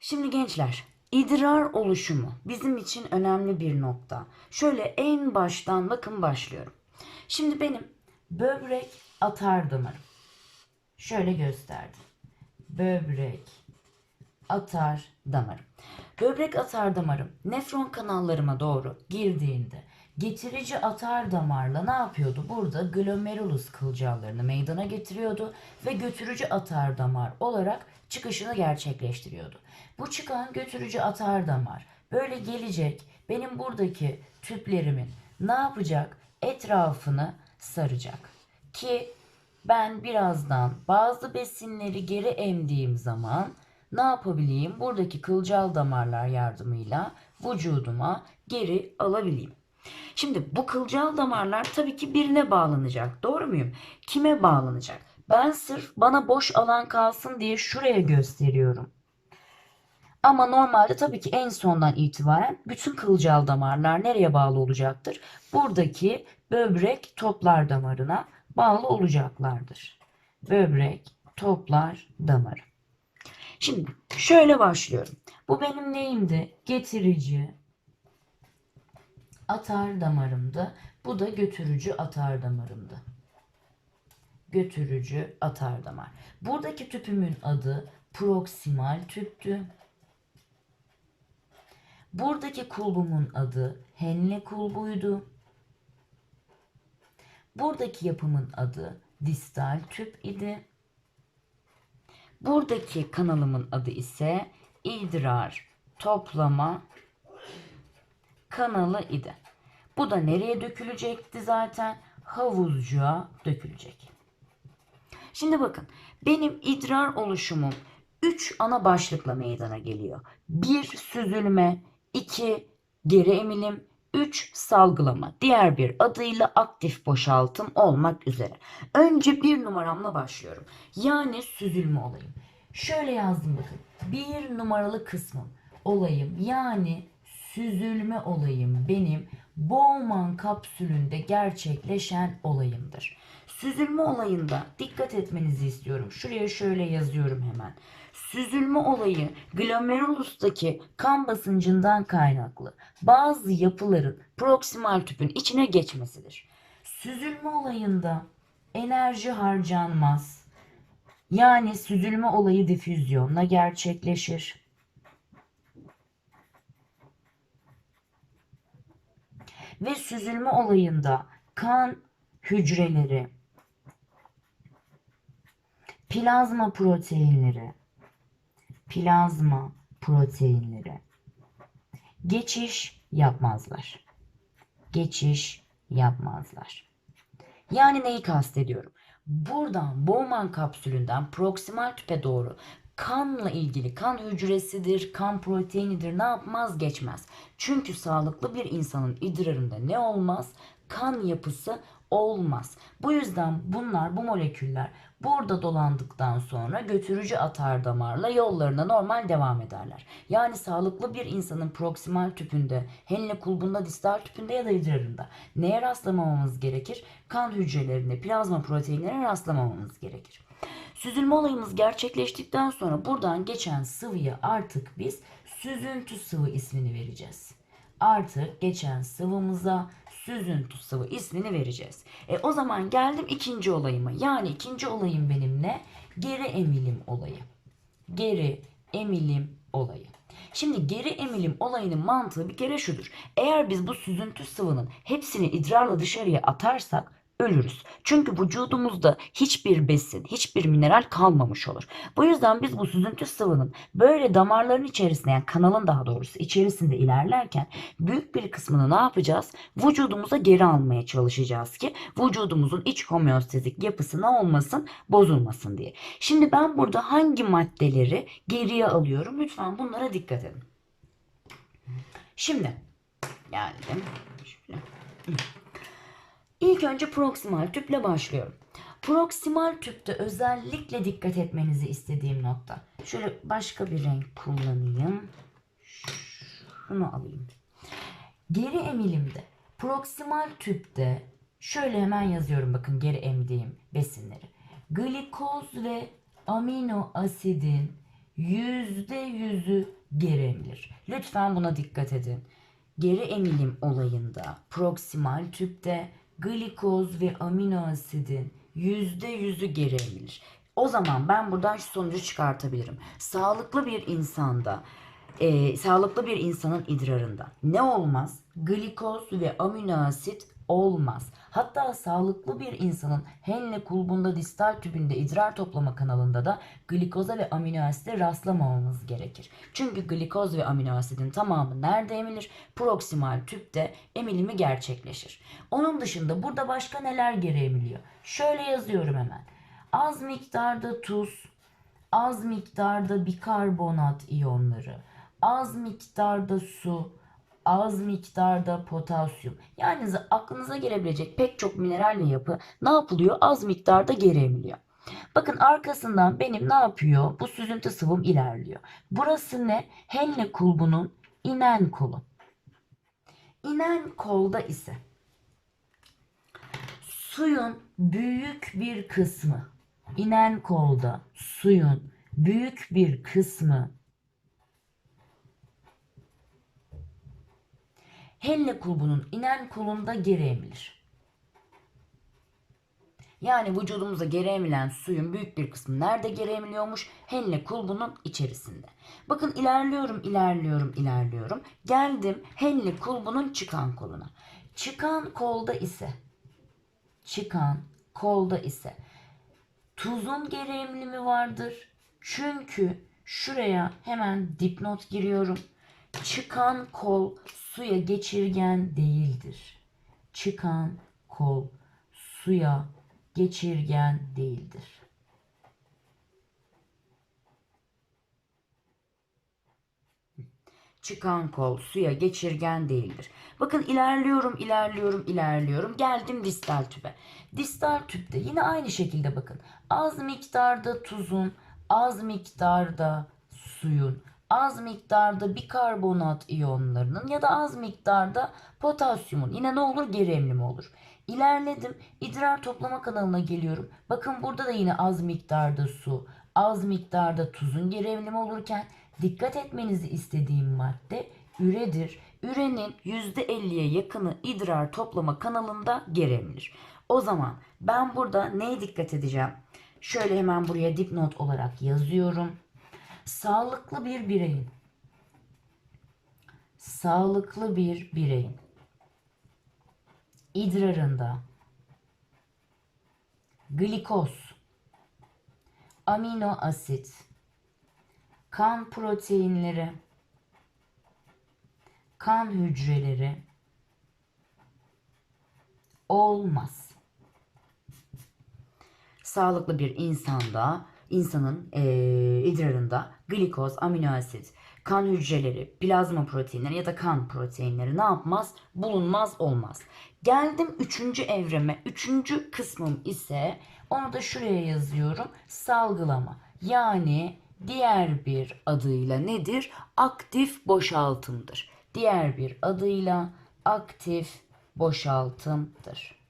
Şimdi gençler, idrar oluşumu bizim için önemli bir nokta. Şöyle en baştan bakın başlıyorum. Şimdi benim böbrek atar damarım. Şöyle gösterdim. Böbrek atar damarım. Böbrek atar damarım nefron kanallarıma doğru girdiğinde getirici atar damarla ne yapıyordu? Burada glomerulus kılcallarını meydana getiriyordu ve götürücü atar damar olarak çıkışını gerçekleştiriyordu. Bu çıkan götürücü atar damar böyle gelecek benim buradaki tüplerimin ne yapacak? Etrafını saracak. Ki ben birazdan bazı besinleri geri emdiğim zaman ne yapabileyim? Buradaki kılcal damarlar yardımıyla vücuduma geri alabileyim. Şimdi bu kılcal damarlar tabii ki birine bağlanacak. Doğru muyum? Kime bağlanacak? Ben sırf bana boş alan kalsın diye şuraya gösteriyorum. Ama normalde tabii ki en sondan itibaren bütün kılcal damarlar nereye bağlı olacaktır? Buradaki böbrek toplar damarına bağlı olacaklardır. Böbrek toplar damarı. Şimdi şöyle başlıyorum. Bu benim neyimdi? Getirici atar damarımdı. Bu da götürücü atar damarımdı. Götürücü atar damar. Buradaki tüpümün adı proksimal tüptü. Buradaki kulbumun adı Henle kulbuydu. Buradaki yapımın adı distal tüp idi. Buradaki kanalımın adı ise idrar toplama kanalı idi. Bu da nereye dökülecekti zaten? Havuzcuğa dökülecek. Şimdi bakın benim idrar oluşumum 3 ana başlıkla meydana geliyor. 1 süzülme, 2 geri emilim, 3 salgılama. Diğer bir adıyla aktif boşaltım olmak üzere. Önce bir numaramla başlıyorum. Yani süzülme olayım. Şöyle yazdım bakın. Bir numaralı kısmım olayım yani süzülme olayım benim Bowman kapsülünde gerçekleşen olayımdır. Süzülme olayında dikkat etmenizi istiyorum. Şuraya şöyle yazıyorum hemen. Süzülme olayı glomerulustaki kan basıncından kaynaklı bazı yapıların proksimal tüpün içine geçmesidir. Süzülme olayında enerji harcanmaz. Yani süzülme olayı difüzyonla gerçekleşir. Ve süzülme olayında kan hücreleri, plazma proteinleri, plazma proteinleri geçiş yapmazlar. Geçiş yapmazlar. Yani neyi kastediyorum? Buradan Bowman kapsülünden proksimal tüpe doğru kanla ilgili kan hücresidir, kan proteinidir ne yapmaz geçmez. Çünkü sağlıklı bir insanın idrarında ne olmaz? Kan yapısı olmaz. Bu yüzden bunlar bu moleküller burada dolandıktan sonra götürücü atar damarla yollarına normal devam ederler. Yani sağlıklı bir insanın proksimal tüpünde, Henle kulbunda, distal tüpünde ya da idrarında neye rastlamamamız gerekir? Kan hücrelerine, plazma proteinlerine rastlamamamız gerekir. Süzülme olayımız gerçekleştikten sonra buradan geçen sıvıya artık biz süzüntü sıvı ismini vereceğiz. Artık geçen sıvımıza süzüntü sıvı ismini vereceğiz. E o zaman geldim ikinci olayıma. Yani ikinci olayım benim ne? Geri emilim olayı. Geri emilim olayı. Şimdi geri emilim olayının mantığı bir kere şudur. Eğer biz bu süzüntü sıvının hepsini idrarla dışarıya atarsak ölürüz. Çünkü vücudumuzda hiçbir besin, hiçbir mineral kalmamış olur. Bu yüzden biz bu süzüntü sıvının böyle damarların içerisinde yani kanalın daha doğrusu içerisinde ilerlerken büyük bir kısmını ne yapacağız? Vücudumuza geri almaya çalışacağız ki vücudumuzun iç homeostatik yapısı ne olmasın? Bozulmasın diye. Şimdi ben burada hangi maddeleri geriye alıyorum? Lütfen bunlara dikkat edin. Şimdi geldim. Şöyle. İlk önce proksimal tüple başlıyorum. Proksimal tüpte özellikle dikkat etmenizi istediğim nokta. Şöyle başka bir renk kullanayım. şunu alayım. Geri emilimde proksimal tüpte şöyle hemen yazıyorum bakın geri emdiğim besinleri. Glikoz ve amino asidin yüzde yüzü geri emilir. Lütfen buna dikkat edin. Geri emilim olayında proksimal tüpte glikoz ve amino asidin yüzde yüzü geri emilir. O zaman ben buradan şu sonucu çıkartabilirim. Sağlıklı bir insanda e, sağlıklı bir insanın idrarında ne olmaz? Glikoz ve amino asit olmaz. Hatta sağlıklı bir insanın henle kulbunda distal tübünde idrar toplama kanalında da glikoza ve amino asite rastlamamamız gerekir. Çünkü glikoz ve amino asidin tamamı nerede emilir? Proksimal tüpte emilimi gerçekleşir. Onun dışında burada başka neler geri emiliyor? Şöyle yazıyorum hemen. Az miktarda tuz, az miktarda bikarbonat iyonları, az miktarda su, az miktarda potasyum. Yani aklınıza gelebilecek pek çok mineral ve yapı ne yapılıyor? Az miktarda geri emiliyor. Bakın arkasından benim ne yapıyor? Bu süzüntü sıvım ilerliyor. Burası ne? Henle kulbunun inen kolu. İnen kolda ise suyun büyük bir kısmı inen kolda suyun büyük bir kısmı Henle kulbunun inen kolunda geri emilir. Yani vücudumuza geri emilen suyun büyük bir kısmı nerede geri emiliyormuş? Henle kulbunun içerisinde. Bakın ilerliyorum, ilerliyorum, ilerliyorum. Geldim henle kulbunun çıkan koluna. Çıkan kolda ise çıkan kolda ise tuzun geri emilimi vardır. Çünkü şuraya hemen dipnot giriyorum. Çıkan kol suya geçirgen değildir. Çıkan kol suya geçirgen değildir. Çıkan kol suya geçirgen değildir. Bakın ilerliyorum, ilerliyorum, ilerliyorum. Geldim distal tüpe. Distal tüpte yine aynı şekilde bakın. Az miktarda tuzun, az miktarda suyun, az miktarda bikarbonat iyonlarının ya da az miktarda potasyumun yine ne olur geri emilimi olur. İlerledim idrar toplama kanalına geliyorum. Bakın burada da yine az miktarda su, az miktarda tuzun geri emilimi olurken dikkat etmenizi istediğim madde üredir. Ürenin %50'ye yakını idrar toplama kanalında geri emilir. O zaman ben burada neye dikkat edeceğim? Şöyle hemen buraya dipnot olarak yazıyorum sağlıklı bir bireyin sağlıklı bir bireyin idrarında glikoz, amino asit, kan proteinleri, kan hücreleri olmaz. Sağlıklı bir insanda insanın e, idrarında glikoz, amino asit, kan hücreleri, plazma proteinleri ya da kan proteinleri ne yapmaz? Bulunmaz olmaz. Geldim üçüncü evreme. Üçüncü kısmım ise onu da şuraya yazıyorum. Salgılama. Yani diğer bir adıyla nedir? Aktif boşaltımdır. Diğer bir adıyla aktif boşaltımdır.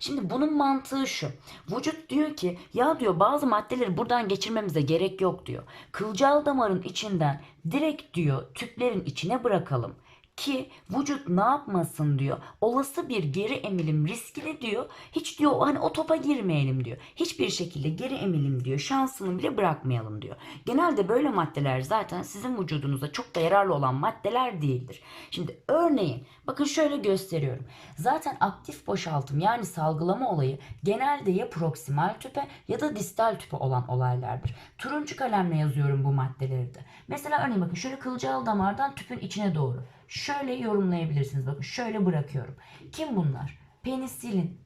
Şimdi bunun mantığı şu. Vücut diyor ki ya diyor bazı maddeleri buradan geçirmemize gerek yok diyor. Kılcal damarın içinden direkt diyor tüplerin içine bırakalım ki vücut ne yapmasın diyor. Olası bir geri emilim riskini diyor. Hiç diyor hani o topa girmeyelim diyor. Hiçbir şekilde geri emilim diyor. Şansını bile bırakmayalım diyor. Genelde böyle maddeler zaten sizin vücudunuza çok da yararlı olan maddeler değildir. Şimdi örneğin bakın şöyle gösteriyorum. Zaten aktif boşaltım yani salgılama olayı genelde ya proksimal tüpe ya da distal tüpe olan olaylardır. Turuncu kalemle yazıyorum bu maddeleri de. Mesela örneğin bakın şöyle kılcal damardan tüpün içine doğru şöyle yorumlayabilirsiniz. Bakın şöyle bırakıyorum. Kim bunlar? Penisilin,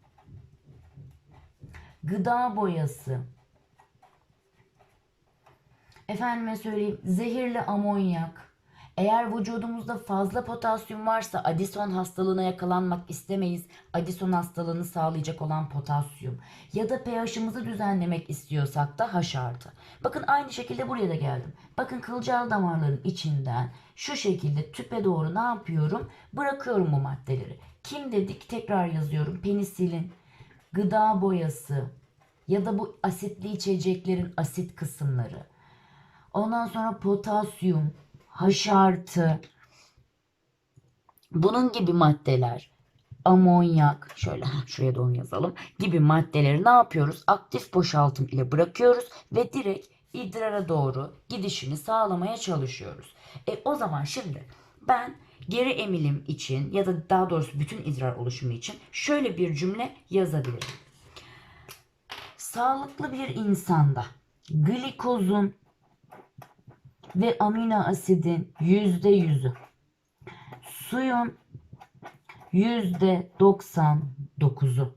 gıda boyası, efendime söyleyeyim zehirli amonyak, Eğer vücudumuzda fazla potasyum varsa Addison hastalığına yakalanmak istemeyiz. Addison hastalığını sağlayacak olan potasyum. Ya da pH'ımızı düzenlemek istiyorsak da H. Bakın aynı şekilde buraya da geldim. Bakın kılcal damarların içinden şu şekilde tüpe doğru ne yapıyorum? Bırakıyorum bu maddeleri. Kim dedik? Tekrar yazıyorum. Penisilin, gıda boyası ya da bu asitli içeceklerin asit kısımları. Ondan sonra potasyum, H artı, bunun gibi maddeler, amonyak, şöyle şuraya da onu yazalım, gibi maddeleri ne yapıyoruz? Aktif boşaltım ile bırakıyoruz ve direkt idrara doğru gidişini sağlamaya çalışıyoruz. E o zaman şimdi ben geri emilim için ya da daha doğrusu bütün idrar oluşumu için şöyle bir cümle yazabilirim. Sağlıklı bir insanda glikozun ve amino asidin yüzde yüzü, suyun yüzde doksan dokuzu,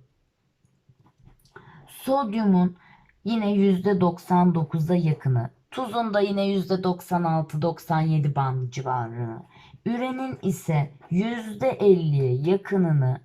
sodyumun yine yüzde doksan dokuza yakını, tuzun da yine yüzde doksan altı doksan yedi band civarı, ürenin ise yüzde elliye yakınını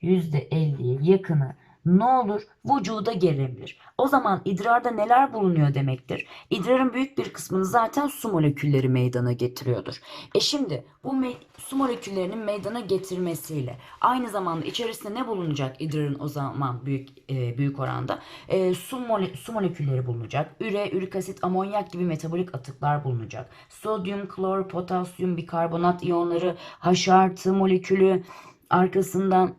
yüzde elliye yakını ne olur vücuda gelebilir. O zaman idrarda neler bulunuyor demektir. İdrarın büyük bir kısmını zaten su molekülleri meydana getiriyordur. E şimdi bu me- su moleküllerinin meydana getirmesiyle aynı zamanda içerisinde ne bulunacak idrarın o zaman büyük e, büyük oranda E, su, mole- su molekülleri bulunacak. Üre, ürik asit, amonyak gibi metabolik atıklar bulunacak. Sodyum, klor, potasyum, bikarbonat iyonları, H artı molekülü arkasından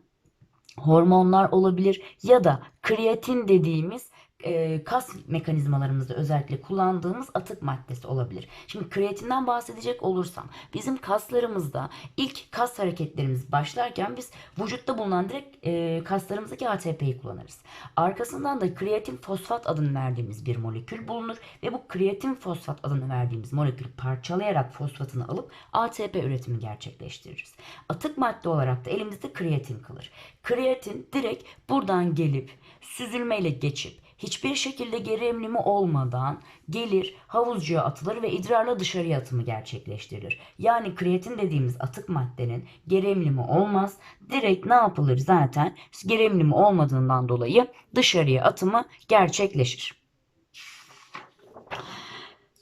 hormonlar olabilir ya da kreatin dediğimiz kas mekanizmalarımızda özellikle kullandığımız atık maddesi olabilir. Şimdi kreatinden bahsedecek olursam bizim kaslarımızda ilk kas hareketlerimiz başlarken biz vücutta bulunan direkt e, kaslarımızdaki ATP'yi kullanırız. Arkasından da kreatin fosfat adını verdiğimiz bir molekül bulunur ve bu kreatin fosfat adını verdiğimiz molekül parçalayarak fosfatını alıp ATP üretimi gerçekleştiririz. Atık madde olarak da elimizde kreatin kalır. Kreatin direkt buradan gelip süzülmeyle geçip hiçbir şekilde geri emlimi olmadan gelir havuzcuya atılır ve idrarla dışarıya atımı gerçekleştirilir. Yani kreatin dediğimiz atık maddenin geri emlimi olmaz. Direkt ne yapılır zaten geri emlimi olmadığından dolayı dışarıya atımı gerçekleşir.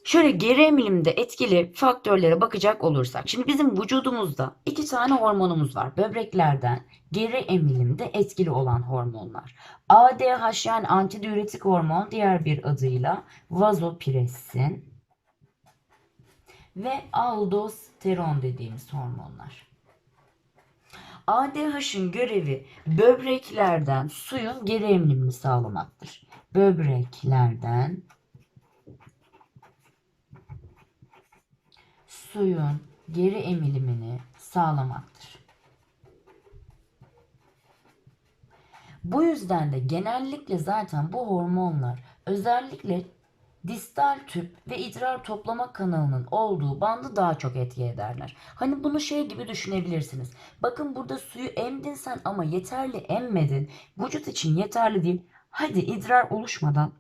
Şöyle geri emilimde etkili faktörlere bakacak olursak. Şimdi bizim vücudumuzda iki tane hormonumuz var. Böbreklerden geri emilimde etkili olan hormonlar. ADH yani antidiüretik hormon diğer bir adıyla vazopressin ve aldosteron dediğimiz hormonlar. ADH'ın görevi böbreklerden suyun geri emilimini sağlamaktır. Böbreklerden suyun geri emilimini sağlamaktır. Bu yüzden de genellikle zaten bu hormonlar özellikle distal tüp ve idrar toplama kanalının olduğu bandı daha çok etki ederler. Hani bunu şey gibi düşünebilirsiniz. Bakın burada suyu emdin sen ama yeterli emmedin. Vücut için yeterli değil. Hadi idrar oluşmadan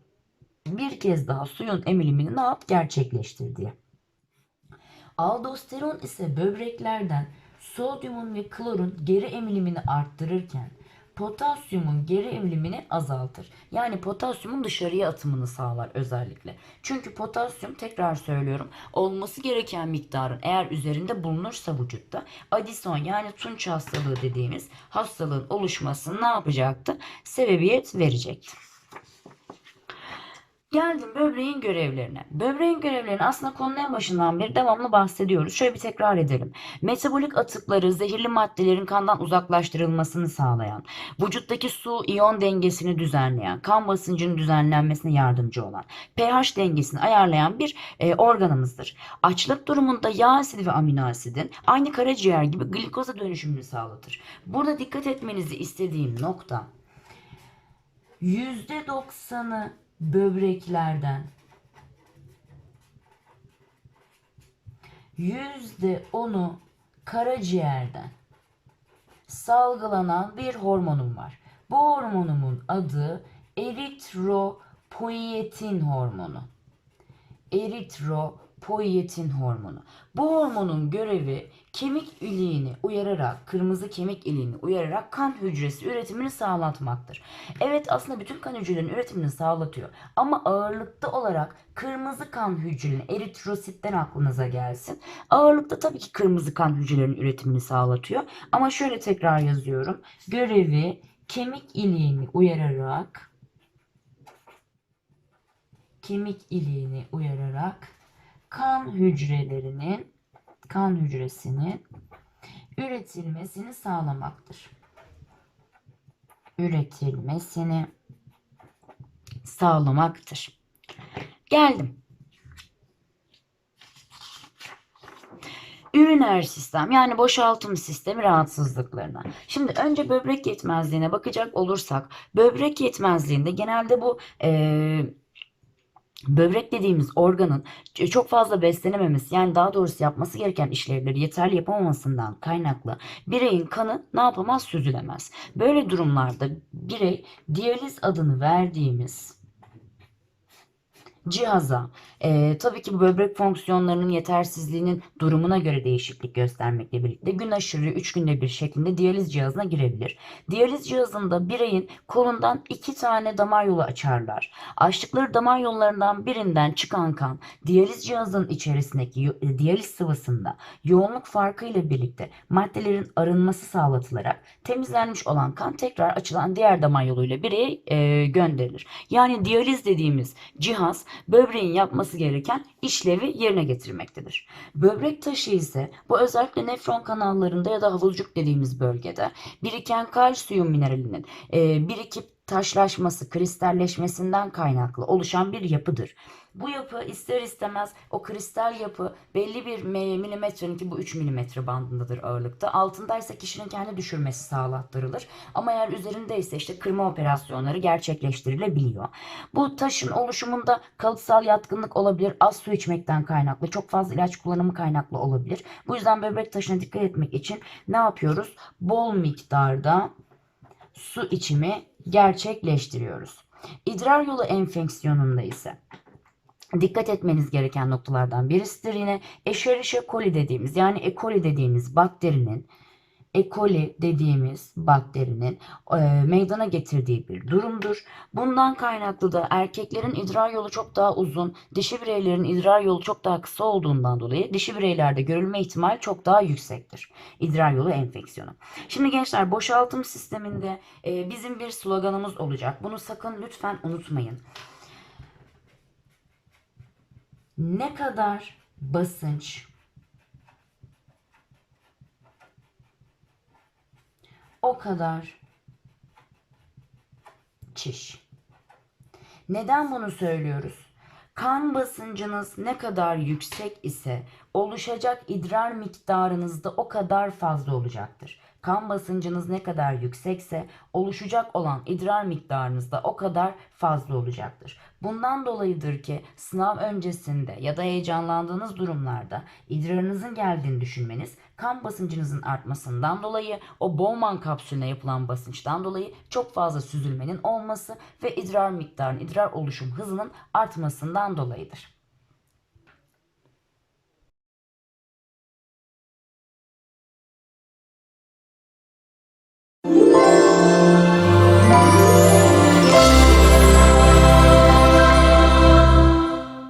bir kez daha suyun emilimini ne yap gerçekleştir diye. Aldosteron ise böbreklerden sodyumun ve klorun geri emilimini arttırırken potasyumun geri emilimini azaltır. Yani potasyumun dışarıya atımını sağlar özellikle. Çünkü potasyum tekrar söylüyorum olması gereken miktarın eğer üzerinde bulunursa vücutta Addison yani tunç hastalığı dediğimiz hastalığın oluşmasını ne yapacaktı? Sebebiyet verecekti. Geldim böbreğin görevlerine. Böbreğin görevlerini aslında konunun en başından beri devamlı bahsediyoruz. Şöyle bir tekrar edelim. Metabolik atıkları, zehirli maddelerin kandan uzaklaştırılmasını sağlayan, vücuttaki su iyon dengesini düzenleyen, kan basıncının düzenlenmesine yardımcı olan, pH dengesini ayarlayan bir e, organımızdır. Açlık durumunda yağ asidi ve amino asidin aynı karaciğer gibi glikoza dönüşümünü sağlatır. Burada dikkat etmenizi istediğim nokta %90'ı böbreklerden yüzde onu karaciğerden salgılanan bir hormonum var. Bu hormonumun adı eritropoietin hormonu. Eritropoietin poietin hormonu. Bu hormonun görevi kemik iliğini uyararak, kırmızı kemik iliğini uyararak kan hücresi üretimini sağlatmaktır. Evet aslında bütün kan hücrelerinin üretimini sağlatıyor. Ama ağırlıkta olarak kırmızı kan hücrelerinin eritrositten aklınıza gelsin. Ağırlıkta tabii ki kırmızı kan hücrelerinin üretimini sağlatıyor. Ama şöyle tekrar yazıyorum. Görevi kemik iliğini uyararak kemik iliğini uyararak kan hücrelerinin kan hücresinin üretilmesini sağlamaktır. Üretilmesini sağlamaktır. Geldim. Üriner sistem yani boşaltım sistemi rahatsızlıklarına. Şimdi önce böbrek yetmezliğine bakacak olursak böbrek yetmezliğinde genelde bu eee Böbrek dediğimiz organın çok fazla beslenememesi yani daha doğrusu yapması gereken işlevleri yeterli yapamamasından kaynaklı bireyin kanı ne yapamaz süzülemez. Böyle durumlarda birey diyaliz adını verdiğimiz cihaza e, tabii ki böbrek fonksiyonlarının yetersizliğinin durumuna göre değişiklik göstermekle birlikte gün aşırı 3 günde bir şeklinde diyaliz cihazına girebilir. Diyaliz cihazında bireyin kolundan iki tane damar yolu açarlar. Açtıkları damar yollarından birinden çıkan kan diyaliz cihazının içerisindeki e, diyaliz sıvısında yoğunluk farkı ile birlikte maddelerin arınması sağlatılarak temizlenmiş olan kan tekrar açılan diğer damar yoluyla bireye e, gönderilir. Yani diyaliz dediğimiz cihaz böbreğin yapması gereken işlevi yerine getirmektedir. Böbrek taşı ise bu özellikle nefron kanallarında ya da havulcuk dediğimiz bölgede biriken kalsiyum mineralinin e, birikip taşlaşması, kristalleşmesinden kaynaklı oluşan bir yapıdır. Bu yapı ister istemez o kristal yapı belli bir me- milimetrenin ki bu 3 milimetre bandındadır ağırlıkta. Altındaysa kişinin kendi düşürmesi sağlattırılır. Ama eğer üzerindeyse işte kırma operasyonları gerçekleştirilebiliyor. Bu taşın oluşumunda kalıtsal yatkınlık olabilir. Az su içmekten kaynaklı, çok fazla ilaç kullanımı kaynaklı olabilir. Bu yüzden böbrek taşına dikkat etmek için ne yapıyoruz? Bol miktarda su içimi gerçekleştiriyoruz. İdrar yolu enfeksiyonunda ise dikkat etmeniz gereken noktalardan birisidir yine Escherichia coli dediğimiz yani E. coli dediğimiz bakterinin E. coli dediğimiz bakterinin e, meydana getirdiği bir durumdur. Bundan kaynaklı da erkeklerin idrar yolu çok daha uzun, dişi bireylerin idrar yolu çok daha kısa olduğundan dolayı dişi bireylerde görülme ihtimali çok daha yüksektir. İdrar yolu enfeksiyonu. Şimdi gençler boşaltım sisteminde e, bizim bir sloganımız olacak. Bunu sakın lütfen unutmayın. Ne kadar basınç o kadar çiş. Neden bunu söylüyoruz? Kan basıncınız ne kadar yüksek ise oluşacak idrar miktarınız da o kadar fazla olacaktır. Kan basıncınız ne kadar yüksekse oluşacak olan idrar miktarınız da o kadar fazla olacaktır. Bundan dolayıdır ki sınav öncesinde ya da heyecanlandığınız durumlarda idrarınızın geldiğini düşünmeniz kan basıncınızın artmasından dolayı o Bowman kapsülüne yapılan basınçtan dolayı çok fazla süzülmenin olması ve idrar miktarının, idrar oluşum hızının artmasından dolayıdır.